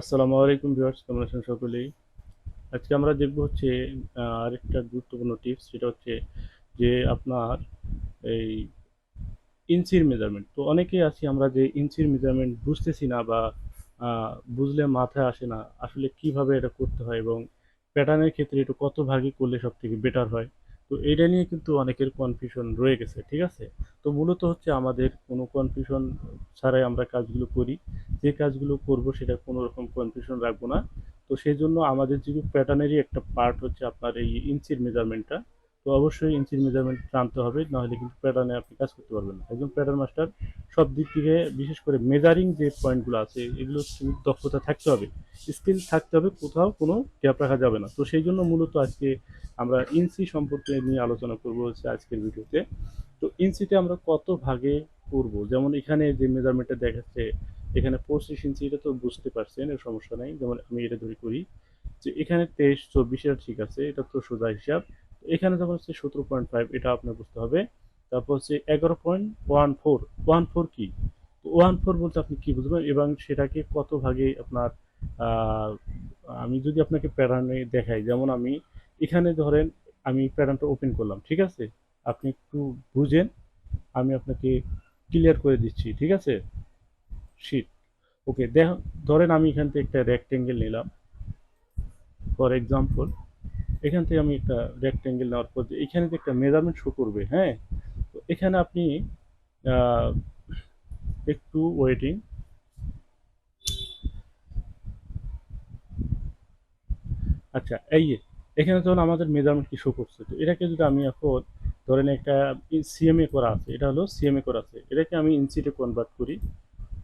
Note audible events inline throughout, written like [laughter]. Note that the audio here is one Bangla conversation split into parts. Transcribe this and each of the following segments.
আসসালামু আলাইকুম ভিউয়ার্স, কেমন আছেন সকলেই? আজকে আমরা দেখব হচ্ছে আরেকটা গুরুত্বপূর্ণ টিপস, সেটা হচ্ছে যে আপনার এই ইঞ্চির মেজারমেন্ট তো অনেকেই আছি আমরা যে ইঞ্চির মেজারমেন্ট বুঝতেছি না বা বুঝলে মাথায় আসে না, আসলে কীভাবে এটা করতে হয় এবং প্যাটার্নের ক্ষেত্রে এটা কত ভাগে করলে সব থেকে বেটার হয়। তো এটা নিয়ে কিন্তু অনেকের কনফিউশন রয়ে গেছে, ঠিক আছে? তো মূলত হচ্ছে আমাদের কোনো কনফিউশন ছাড়াই আমরা কাজগুলো করি। যে কাজগুলো করব সেটা কোনো রকম কনফিউশন রাখব না। তো সেই জন্য আমাদের যে প্যাটার্নেরই একটা পার্ট হচ্ছে আপনার এই ইঞ্চির মেজারমেন্টটা তো অবশ্যই ইঞ্চির মেজারমেন্ট জানতে হবে, নাহলে কিন্তু প্যাটার্নে আপনি কাজ করতে পারবেন না। একজন প্যাটার্ন মাস্টার সব দিক থেকে বিশেষ করে মেজারিং যে পয়েন্টগুলো আছে, এগুলো দক্ষতা থাকতে হবে স্কিল থাকতে হবে, কোথাও কোনো গ্যাপ রাখা যাবে না। তো সেই জন্য মূলত আজকে আমরা ইঞ্চি সম্পর্কে নিয়ে আলোচনা করব হচ্ছে আজকের ভিডিওতে। তো ইঞ্চিতে আমরা কত ভাগে করব? যেমন এখানে যে মেজারমেন্টটা দেখাচ্ছে, এখানে পঁচিশ ইঞ্চি এটা তো বুঝতে পারছেন, এর সমস্যা নাই। যেমন আমি এটা ধরে করি যে এখানে তেইশ, চব্বিশ, এটা ঠিক আছে, এটা তো সোজা হিসাব। এখানে যখন হচ্ছে সতেরো পয়েন্ট ফাইভ এটা আপনার বুঝতে হবে। তারপর হচ্ছে এগারো point one four one four কি? ওয়ান ফোর বলতে আপনি কি বুঝবেন? এবং সেটাকে কত ভাগে আপনার আমি যদি আপনাকে প্যাটার্নে দেখাই, যেমন আমি এখানে ধরেন আমি প্যাটার্নটা ওপেন করলাম, ঠিক আছে? আপনি একটু বুঝেন, আমি আপনাকে ক্লিয়ার করে দিচ্ছি, ঠিক আছে? শিট ওকে দেখ, ধরেন আমি এখান থেকে একটা রেক্টেঙ্গেল নিলাম। ফর এক্সাম্পল এখান থেকে আমি একটা রেক্টেঙ্গেল নেওয়ার পর এখানে যে একটা মেজারমেন্ট শো করবে হ্যাঁ? তো এখানে আপনি একটু ওয়েটিং আচ্ছা এই এখানে যখন আমাদের মেজারমেন্ট কি শো করছে। তো এটাকে যদি আমি এখন ধরেন একটা সিএমএ করা আছে, এটা হলো সিএমএ করা আছে। এটাকে আমি ইঞ্চিতে কনভার্ট করি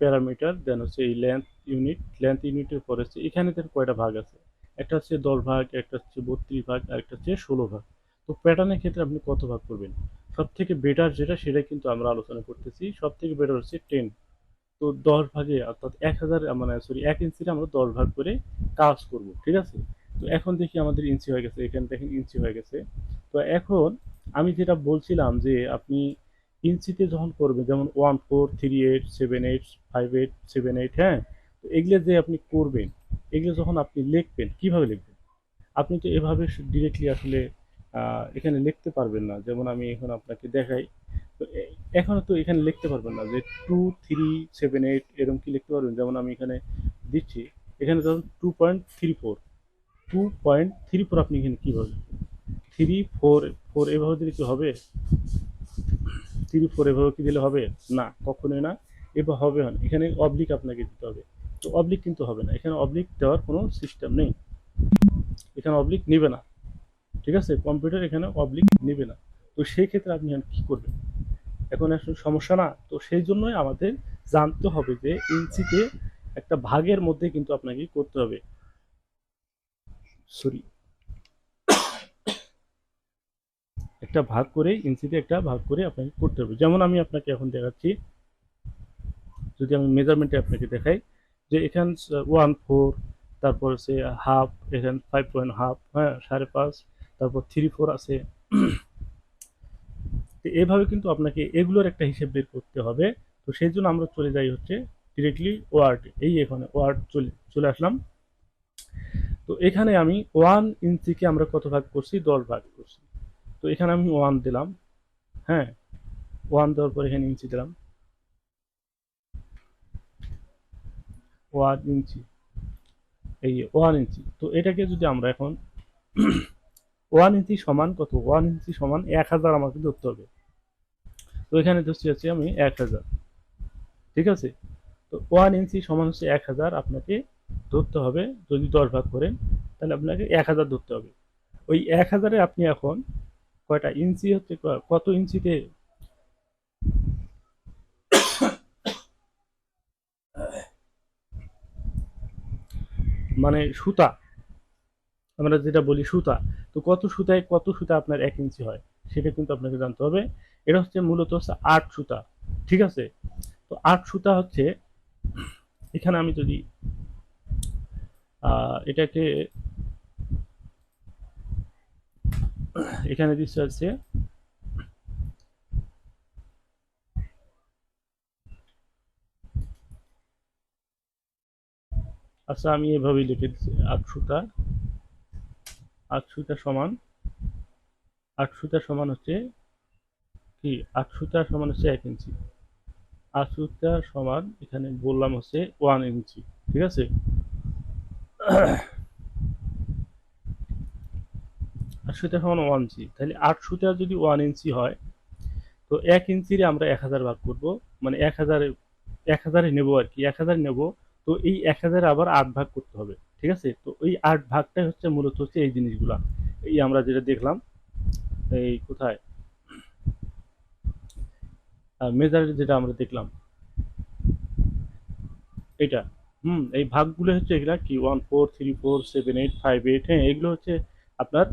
প্যারামিটার দেন হচ্ছে এই লেন্থ ইউনিট লেন্থ ইউনিটের পরে হচ্ছে এখানে তার কয়টা ভাগ আছে? একটা হচ্ছে দশ ভাগ, একটা হচ্ছে বত্রিশ ভাগ, আর একটা হচ্ছে ষোলো ভাগ। তো প্যাটার্নের ক্ষেত্রে আপনি কত ভাগ করবেন? সব থেকে বেটার যেটা, সেটা কিন্তু আমরা আলোচনা করতেছি। সব থেকে বেটার হচ্ছে টেন তো দশ ভাগে, অর্থাৎ এক হাজার মানে সরি এক ইঞ্চিতে আমরা দশ ভাগ করে কাজ করব, ঠিক আছে? তো এখন দেখি আমাদের ইঞ্চি হয়ে গেছে, এখানে দেখেন ইঞ্চি হয়ে গেছে। তো এখন আমি যেটা বলছিলাম যে, আপনি ইঞ্চিতে যখন করবেন, যেমন one four three eight seven eight five eight seven eight হ্যাঁ? তো এগুলো যে আপনি করবেন এগুলো যখন আপনি লিখবেন, কীভাবে লিখবেন? আপনি তো এভাবে ডিরেক্টলি আসলে এখানে লিখতে পারবেন না। যেমন আমি এখন আপনাকে দেখাই, তো এখনও তো এখানে লিখতে পারবেন না যে টু থ্রি সেভেন এইট এরকম কি লিখতে পারবেন? যেমন আমি এখানে দিচ্ছি, এখানে ধরুন two point three four two point three four আপনি এখানে কীভাবে থ্রি ফোর ফোর এভাবে দিলে কি হবে? থ্রি ফোর এভাবে কি দিলে হবে? না, কখনোই না। এবার হবে না। এখানে অবলিক আপনাকে দিতে হবে। অবলিক কিন্তু হবে না। এখানে অবলিক দেওয়ার কোনো সিস্টেম নেই। এখানে অবলিক নেবে না। ঠিক আছে? কম্পিউটার এখানে অবলিক নেবে না। তো সেই ক্ষেত্রে আপনি কী করবেন? এখন আসলে সমস্যা না। তো সেই জন্যই আমাদের জানতে হবে যে ইঞ্চিতে একটা ভাগের মধ্যে কিন্তু আপনাকে করতে হবে। সরি একটা ভাগ করে ইঞ্চিতে একটা ভাগ করে আপনাকে করতে হবে। যেমন আমি আপনাকে এখন দেখাচ্ছি। যদি আমি মেজারমেন্টে আপনাকে দেখাই যে এখান ওয়ান ফোর তারপর হচ্ছে হাফ এখানে ফাইভ পয়েন্ট হাফ হ্যাঁ সাড়ে পাঁচ, তারপর থ্রি ফোর আছে। এভাবে কিন্তু আপনাকে এগুলোর একটা হিসেব বের করতে হবে। তো সেই জন্য আমরা চলে যাই হচ্ছে ডিরেক্টলি ওয়ার্ড এই এখানে ওয়ার্ড চলে চলে আসলাম। তো এখানে আমি ওয়ান ইঞ্চিকে আমরা কত ভাগ করছি? দশ ভাগ করছি। তো এখানে আমি ওয়ান দিলাম হ্যাঁ ওয়ান দেওয়ার পর এখানে ইঞ্চি দিলাম। ওয়ান ইঞ্চি। এই ওয়ান ইঞ্চি। তো এটাকে যদি আমরা এখন [clears throat] ওয়ান ইঞ্চি সমান কত? ওয়ান ইঞ্চি সমান এক হাজার আমাকে ধরতে হবে। তো এখানে ধরছি হচ্ছে আমি এক হাজার। ঠিক আছে? তো ওয়ান ইঞ্চি সমান হচ্ছে এক হাজার আপনাকে ধরতে হবে। যদি দশ ভাগ করেন, তাহলে আপনাকে এক হাজার ধরতে হবে। ওই এক হাজারে আপনি এখন কয়টা ইঞ্চি হচ্ছে কত ইঞ্চিতে মানে সুতা। আমরা যেটা বলি সুতা, তো কত সুতায় কত সুতা আপনার এক ইঞ্চি হয়, সেটা কিন্তু আপনাকে জানতে হবে। এটা হচ্ছে মূলত হচ্ছে আট সুতা, ঠিক আছে? তো আট সুতা হচ্ছে, এখানে আমি যদি এটাকে, এখানে দিচ্ছে হচ্ছে আচ্ছা আমি এভাবেই লিখে দিচ্ছি। আটশোটা আটশোটা সমান আটশোটা সমান হচ্ছে কি? আটশোটা সমান হচ্ছে এক ইঞ্চি। আটশোটা সমান, এখানে বললাম হচ্ছে ওয়ান ইঞ্চি, ঠিক আছে? আটশোটা সমান ওয়ান ইঞ্চি। তাহলে আটশোটা যদি ওয়ান ইঞ্চি হয়, তো এক ইঞ্চির আমরা এক হাজার ভাগ করব। মানে এক হাজারে এক হাজারে নেব আর কি। এক হাজার নেব তো এই এক হাজার আবার আট ভাগ করতে হবে, ঠিক আছে? তো এই আট ভাগটাই হচ্ছে মূলত হচ্ছে এই জিনিসগুলা। এই আমরা যেটা দেখলাম, এই কোথায়? মেজার যেটা আমরা দেখলাম এটা হুম, এই ভাগগুলো হচ্ছে এগুলা কি? One four three four seven eight five eight হ্যাঁ এগুলো হচ্ছে আপনার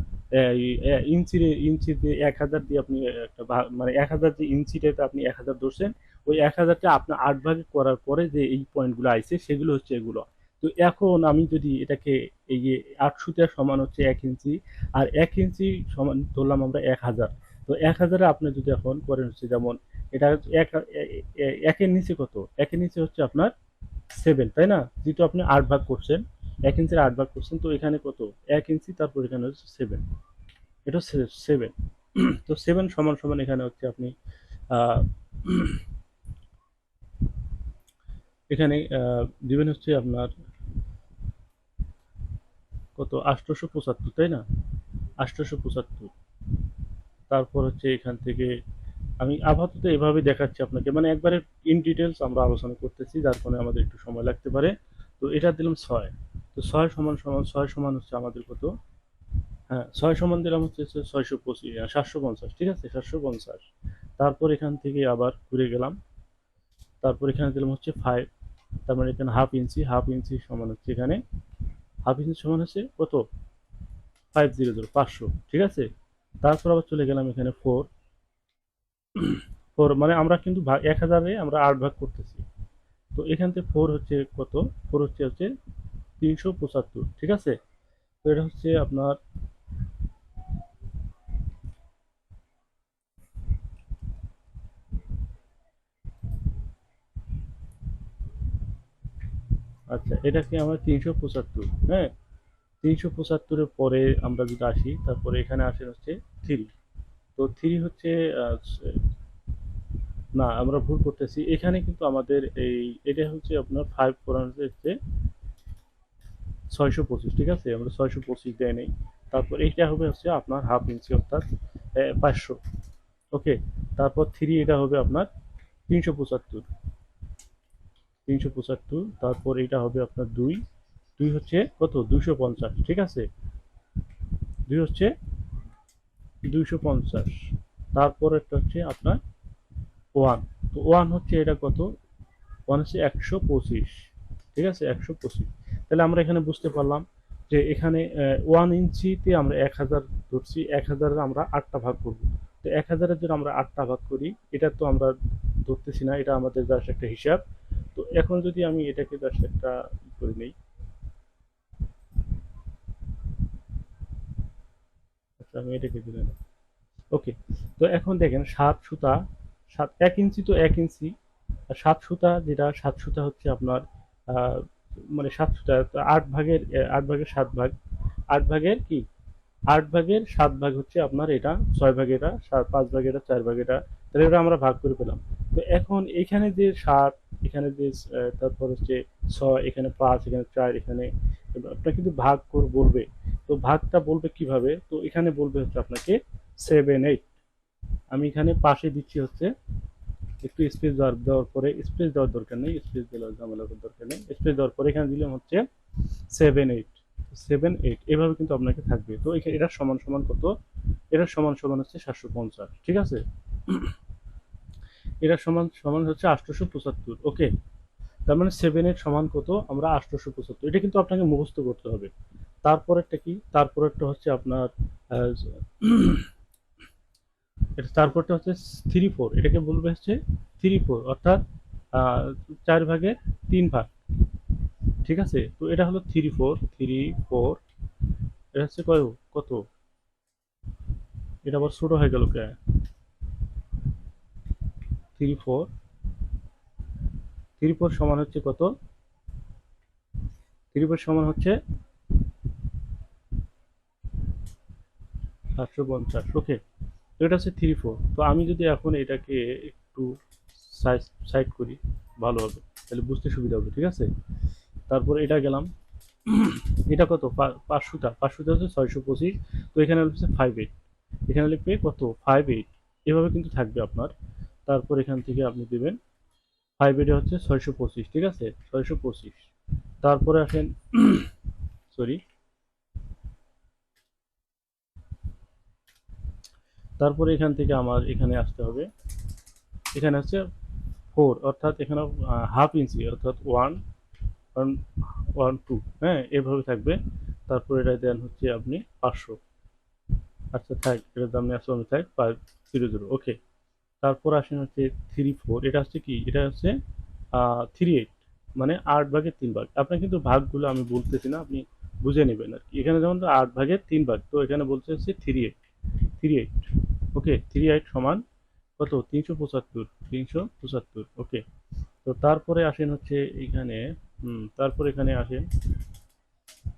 ইঞ্চির ইঞ্চিতে এক হাজার দিয়ে আপনি একটা মানে এক হাজার যে ইঞ্চিটাতে আপনি এক হাজার ধরছেন ওই এক হাজারটা আপনার আট ভাগে করার পরে যে এই পয়েন্টগুলো আইছে, সেগুলো হচ্ছে এগুলো। তো এখন আমি যদি এটাকে এই যে আট সুতার সমান হচ্ছে এক ইঞ্চি, আর এক ইঞ্চি সমান ধরলাম আমরা এক হাজার। তো এক হাজারে আপনি যদি এখন করেন হচ্ছে যেমন এটা এক একের নিচে কত? একের নিচে হচ্ছে আপনার সেভেন তাই না? যেহেতু আপনি আট ভাগ করছেন, এক ইঞ্চির আট ভাগ করছেন, তো এখানে কত? এক ইঞ্চি, তারপর এখানে হচ্ছে সেভেন এটা সেভেন তো সেভেন সমান সমান এখানে হচ্ছে আপনি এখানে দিবেন হচ্ছে আপনার কত? আষ্টশো পঁচাত্তর তাই না? আষ্টশো পঁচাত্তর তারপর হচ্ছে এখান থেকে আমি আপাতত এভাবে দেখাচ্ছি আপনাকে। মানে একবারে ইন ডিটেলস আমরা আলোচনা করতেছি, যার ফলে আমাদের একটু সময় লাগতে পারে। তো এটা দিলাম ছয়। তো ছয় সমান সমান, ছয় সমান হচ্ছে আমাদের কত? হ্যাঁ ছয় সমান দিলাম হচ্ছে ছয়শো পঁচিশ সাতশো পঞ্চাশ ঠিক আছে? সাতশো পঞ্চাশ তারপর এখান থেকে আবার ঘুরে গেলাম। তারপর এখানে দিলাম হচ্ছে ফাইভ তার মানে এখানে হাফ ইঞ্চি হাফ ইঞ্চি সমান হচ্ছে এখানে। হাফ ইঞ্চি সমান হচ্ছে কত? ফাইভ জিরো জিরো পাঁচশো, ঠিক আছে? তারপর আবার চলে গেলাম এখানে ফোর ফোর মানে আমরা কিন্তু ভাগ এক হাজারে আমরা আট ভাগ করতেছি। তো এখান থেকে ফোর হচ্ছে কত? ফোর হচ্ছে হচ্ছে তিনশো পঁচাত্তর, ঠিক আছে? তো এটা হচ্ছে আপনার আচ্ছা এটা কি আমার তিনশো পঁচাত্তর? হ্যাঁ? তিনশো পঁচাত্তরের পরে আমরা যদি আসি, তারপরে এখানে আসে হচ্ছে থ্রি তো থ্রি হচ্ছে না, আমরা ভুল করতেছি। এখানে কিন্তু আমাদের এই, এটা হচ্ছে আপনার ফাইভ ফোর হচ্ছে ছয়শো পঁচিশ, ঠিক আছে? আমরা ছয়শো পঁচিশ দেয় নেই। তারপর এইটা হবে হচ্ছে আপনার হাফ ইঞ্চি অর্থাৎ পাঁচশো। ওকে তারপর থ্রি এটা হবে আপনার তিনশো পঁচাত্তর। তিনশো পঁচাত্তর, তারপর এটা হবে আপনার দুই। দুই হচ্ছে কত? দুইশো পঞ্চাশ, ঠিক আছে? দুই হচ্ছে দুইশো পঞ্চাশ, তারপর একটা হচ্ছে আপনার ওয়ান। তো ওয়ান হচ্ছে এটা কত? ওয়ান হচ্ছে একশো পঁচিশ, ঠিক আছে? একশো পঁচিশ। তাহলে আমরা এখানে বুঝতে পারলাম যে এখানে ওয়ান ইঞ্চিতে আমরা এক হাজার ধরছি, এক হাজারের আমরা আটটা ভাগ করব। তো এক হাজারের জন্য আমরা আটটা ভাগ করি, এটা তো আমরা ধরতেছি না, এটা আমাদের জাস্ট একটা হিসাব। তো এখন যদি আমি এটাকে জাস্ট একটা করে নেই। আচ্ছা আমি এটাকে দিলে না ওকে তো এখন দেখেন সাত সুতা, সাত, এক ইঞ্চি তো এক ইঞ্চি। আর সাত সুতা যেটা, সাত সুতা হচ্ছে আপনার মানে সাত সুতা আট ভাগের আট ভাগের সাত ভাগ। আট ভাগের কি? আট ভাগের সাত ভাগ হচ্ছে আপনার এটা, ছয় ভাগ এটা পাঁচ ভাগ এটা চার ভাগ এটা তাহলে এটা আমরা ভাগ করে পেলাম। তো এখন এখানে যে সাত এখানে যে তারপর হচ্ছে ছয়, এখানে পাঁচ, এখানে চার, এখানে আপনার কিন্তু ভাগ করে বলবে। তো ভাগটা বলবে কীভাবে? তো এখানে বলবে হচ্ছে আপনাকে সেভেন এইট আমি এখানে পাশে দিচ্ছি হচ্ছে একটু স্পেস দেওয়ার দেওয়ার পরে স্পেস দেওয়ার দরকার নেই স্পেস দেওয়ার ঝামেলা দরকার নেই। স্পেস দেওয়ার পরে এখানে দিলাম হচ্ছে সেভেন এইট সেভেন এইট এভাবে কিন্তু আপনাকে থাকবে। তো এখানে এটা সমান সমান কত? এটা সমান সমান হচ্ছে সাতশো পঞ্চাশ, ঠিক আছে? এটা সমান সমান হচ্ছে আটশোশো পঁচাত্তর ওকে? তার মানে সেভেন এইট সমান কত? আমরা আটশোশো পঁচাত্তর এটা কিন্তু আপনাকে মুখস্থ করতে হবে। তারপরেরটা কি? তারপরেরটা হচ্ছে আপনার এটা তারপরটা হচ্ছে থ্রি ফোর এটাকে বলবে হচ্ছে থ্রি ফোর অর্থাৎ চার ভাগের তিন ভাগ। ঠিক আছে? তো এটা হলো থ্রি ফোর থ্রি ফোর এটা হচ্ছে কয়? কত? এটা আবার ছোট হয়ে গেল কে? থ্রি ফোর থ্রি ফোর সমান হচ্ছে কত? থ্রি ফোর সমান হচ্ছে সাতশো পঞ্চাশ ওকে এটা হচ্ছে থ্রি ফোর তো আমি যদি এখন এটাকে একটু সাইজ সাইড করি, ভালো হবে। তাহলে বুঝতে সুবিধা হবে, ঠিক আছে? তারপর এটা গেলাম। এটা কত? পাঁচশোটা পাঁচশোটা হচ্ছে ছয়শো পঁচিশ। তো এখানে হচ্ছে ফাইভ এইট এখানে লিখবে কত? ফাইভ এইট এভাবে কিন্তু থাকবে আপনার। তারপর এখান থেকে আপনি দেবেন এইটে হচ্ছে ছয়শো পঁচিশ, ঠিক আছে? ছয়শো পঁচিশ। তারপরে আসেন [clears throat] সরি তারপরে এখান থেকে আমার এখানে আসতে হবে। এখানে হচ্ছে ফোর অর্থাৎ এখানে হাফ ইঞ্চি অর্থাৎ ওয়ান ওয়ান ওয়ান টু হ্যাঁ? এভাবে থাকবে। তারপর এটা দেন হচ্ছে আপনি পাঁচশো। আচ্ছা থাক, এটার দাম নেওয়া আমি থাক ফাইভ জিরো জিরো ওকে তারপর আসেন হচ্ছে থ্রি ফোর এটা হচ্ছে কি? এটা হচ্ছে থ্রি এইট মানে আট ভাগের তিন ভাগ। আপনার কিন্তু ভাগগুলো আমি বলতেছি না, আপনি বুঝে নেবেন আর কি। এখানে যেমন আট ভাগের তিন ভাগ, তো এখানে বলতে হচ্ছে three eight three eight okay three eight সমান কত? তিনশো পঁচাত্তর তিনশো পঁচাত্তর ওকে তো তারপরে আসেন হচ্ছে এখানে, হুম, তারপর এখানে আসেন,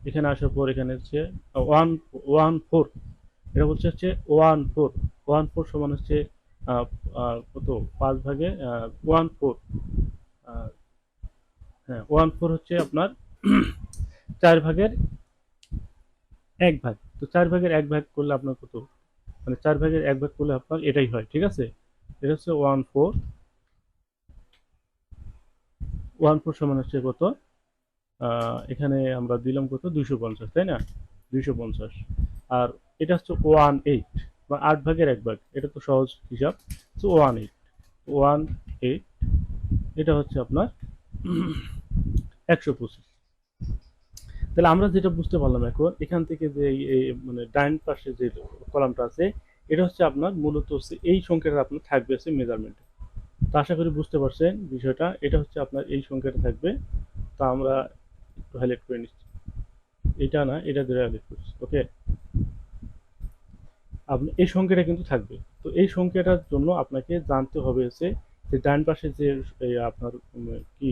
এখানে আসার পর এখানে হচ্ছে ওয়ান ওয়ান ফোর এটা বলছে হচ্ছে ওয়ান ফোর ওয়ান ফোর সমান হচ্ছে কত? পাঁচ ভাগে ওয়ান ফোর হ্যাঁ ওয়ান ফোর হচ্ছে আপনার [clears throat] চার ভাগের এক ভাগ। তো চার ভাগের এক ভাগ করলে আপনার কত? মানে চার ভাগের এক ভাগ করলে আপনার এটাই হয়, ঠিক আছে? এটা হচ্ছে ওয়ান ফোর ওয়ান ফোর সমান হচ্ছে কত? এখানে আমরা দিলাম কত? দুইশো পঞ্চাশ, তাই না? দুইশো পঞ্চাশ। আর এটা হচ্ছে ওয়ান এইট বা আট ভাগের এক ভাগ, এটা তো সহজ হিসাব। তো ওয়ান এইট ওয়ান এইট এটা হচ্ছে আপনার একশো পঁচিশ। তাহলে আমরা যেটা বুঝতে পারলাম এখন, এখান থেকে যে মানে ডাইন পাশে যে কলামটা আছে, এটা হচ্ছে আপনার মূলত হচ্ছে এই সংখ্যাটা আপনার থাকবে হচ্ছে মেজারমেন্টে তো আশা করি বুঝতে পারছেন বিষয়টা, এটা হচ্ছে আপনার এই সংখ্যাটা থাকবে। তা আমরা একটু হাইলাইট করে নিচ্ছি। এটা না, এটা ধরে হাইলাইট করছি ওকে আপনি এই সংখ্যাটা কিন্তু থাকবে। তো এই সংখ্যাটার জন্য আপনাকে জানতে হবে হচ্ছে যে ডান পাশে যে আপনার কি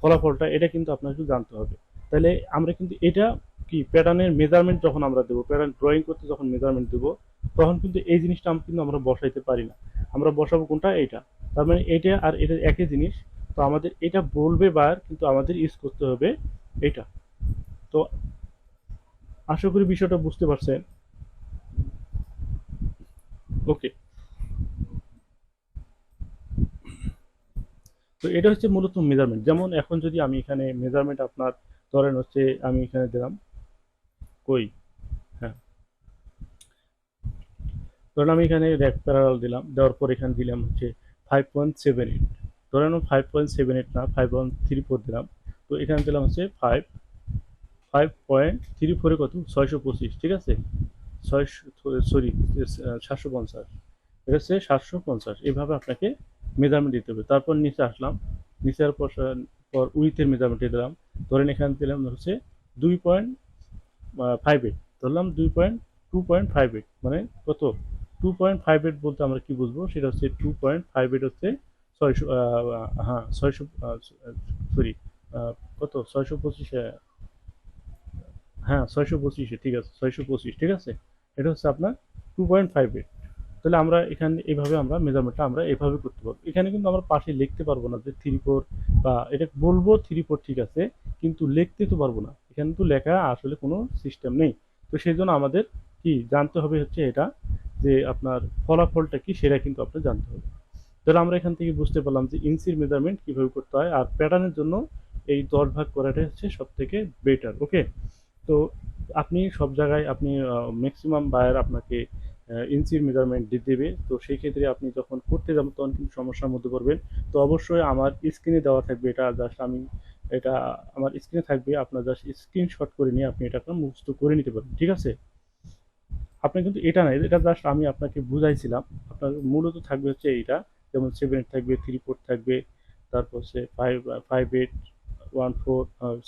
ফলাফলটা, এটা কিন্তু আপনাকে জানতে হবে। তাহলে আমরা কিন্তু এটা কি প্যাটার্নের মেজারমেন্ট যখন আমরা দেবো, প্যাটার্ন ড্রয়িং করতে যখন মেজারমেন্ট দেবো, তখন কিন্তু এই জিনিসটা কিন্তু আমরা বসাইতে পারি না। আমরা বসাবো কোনটা? এটা তার মানে এটা আর এটা একই জিনিস। তো আমাদের এটা বলবে বার, কিন্তু আমাদের ইউজ করতে হবে এটা। তো আশা করি বিষয়টা বুঝতে পারছেন। ওকে তো এটা হচ্ছে মূলত মেজারমেন্ট যেমন এখন যদি আমি এখানে মেজারমেন্ট আপনার ধরেন হচ্ছে আমি এখানে দিলাম, কই? হ্যাঁ। ধরেন আমি এখানে র্যাক প্যারাল দিলাম, দেওয়ার পর এখানে দিলাম হচ্ছে ফাইভ পয়েন্ট সেভেন এইট ধরেন ফাইভ পয়েন্ট সেভেন এইট না ফাইভ পয়েন্ট থ্রি ফোর দিলাম, তো এখানে দিলাম হচ্ছে ফাইভ ফাইভ পয়েন্ট থ্রি ফোরে কত? ছয়শো পঁচিশ, ঠিক আছে? ছয়শো সরি সাতশো পঞ্চাশ। এটা হচ্ছে সাতশো পঞ্চাশ। এইভাবে আপনাকে মেজারমেন্ট দিতে হবে। তারপর নিচে আসলাম। নিচে পর পর উইথের মেজারমেন্ট দিলাম। ধরেন এখানে দিলাম হচ্ছে দুই পয়েন্ট ফাইভ এইট ধরলাম দুই point two point five eight মানে কত? টু পয়েন্ট ফাইভ এইট বলতে আমরা কি বুঝব? সেটা হচ্ছে টু পয়েন্ট ফাইভ এইট হচ্ছে ছয়শো হ্যাঁ ছয়শো সরি কত? ছয়শো পঁচিশে হ্যাঁ ছয়শো পঁচিশে, ঠিক আছে, ছয়শো পঁচিশ, ঠিক আছে? এটা হচ্ছে আপনার টু পয়েন্ট ফাইভ এইট তাহলে আমরা এখানে, এইভাবে আমরা মেজারমেন্টটা আমরা এইভাবে করতে পারব। এখানে কিন্তু আমরা পাশে লিখতে পারব না যে থ্রি ফোর বা এটা বলব থ্রি ফোর ঠিক আছে, কিন্তু লিখতে তো পারব না। এখানে তো লেখা আসলে কোনো সিস্টেম নেই। তো সেই জন্য আমাদের কি জানতে হবে হচ্ছে এটা, যে আপনার ফলাফলটা কি সেটা কিন্তু আপনার জানতে হবে। তাহলে আমরা এখান থেকে বুঝতে পারলাম যে ইঞ্চির মেজারমেন্ট কীভাবে করতে হয়, আর প্যাটার্নের জন্য এই দশ ভাগ করাটাই হচ্ছে সব থেকে বেটার ওকে তো আপনি সব জায়গায় আপনি ম্যাক্সিমাম বায়ার আপনাকে ইঞ্চির মেজারমেন্ট দিয়ে দেবে। তো সেই ক্ষেত্রে আপনি যখন করতে যাবেন, তখন কিন্তু সমস্যার মধ্যে পড়বেন। তো অবশ্যই আমার স্ক্রিনে দেওয়া থাকবে এটা জাস্ট আমি এটা, আমার স্ক্রিনে থাকবে। আপনার জাস্ট স্ক্রিনশট করে নিয়ে আপনি এটা মুখস্থ করে নিতে পারবেন, ঠিক আছে? আপনি কিন্তু এটা নাই এটা জাস্ট আমি আপনাকে বুঝাইছিলাম। আপনার মূলত থাকবে হচ্ছে এইটা, যেমন সেভেন এইট থাকবে থ্রি ফোর থাকবে, তারপর হচ্ছে five five eight one four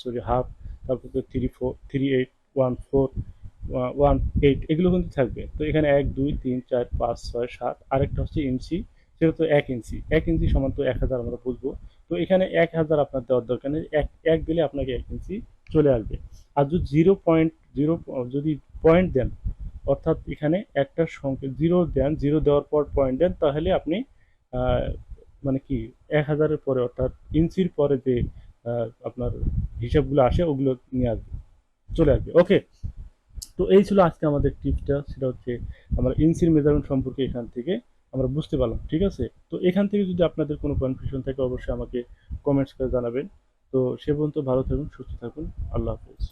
sorry half তারপর three four three eight one four one eight এগুলো কিন্তু থাকবে। তো এখানে এক, দুই, তিন, চার, পাঁচ, ছয়, সাত, আরেকটা হচ্ছে ইঞ্চি, সেটা তো এক ইঞ্চি। এক ইঞ্চি সমান তো এক হাজার আমরা বুঝব। তো এখানে এক হাজার আপনার দেওয়ার দরকার নেই। এক এক দিলে আপনাকে এক ইঞ্চি চলে আসবে। আর যদি জিরো পয়েন্ট, জিরো, যদি পয়েন্ট দেন, অর্থাৎ এখানে একটা সংখ্যা, জিরো দেন, জিরো দেওয়ার পর পয়েন্ট দেন, তাহলে আপনি মানে কি, এক হাজারের পরে অর্থাৎ ইঞ্চির পরে যে আপনার হিসাবগুলো আসে, ওগুলো নিয়ে আসবে। চলে আসবে। ওকে তো এই ছিল আজকে আমাদের টিপসটা সেটা হচ্ছে আমরা ইঞ্চির মেজারমেন্ট সম্পর্কে এখান থেকে আমরা বুঝতে পারলাম, ঠিক আছে? তো এখান থেকে যদি আপনাদের কোনো কনফিউশন থাকে, অবশ্যই আমাকে কমেন্টস করে জানাবেন। তো সে পর্যন্ত ভালো থাকুন, সুস্থ থাকুন। আল্লাহ হাফেজ।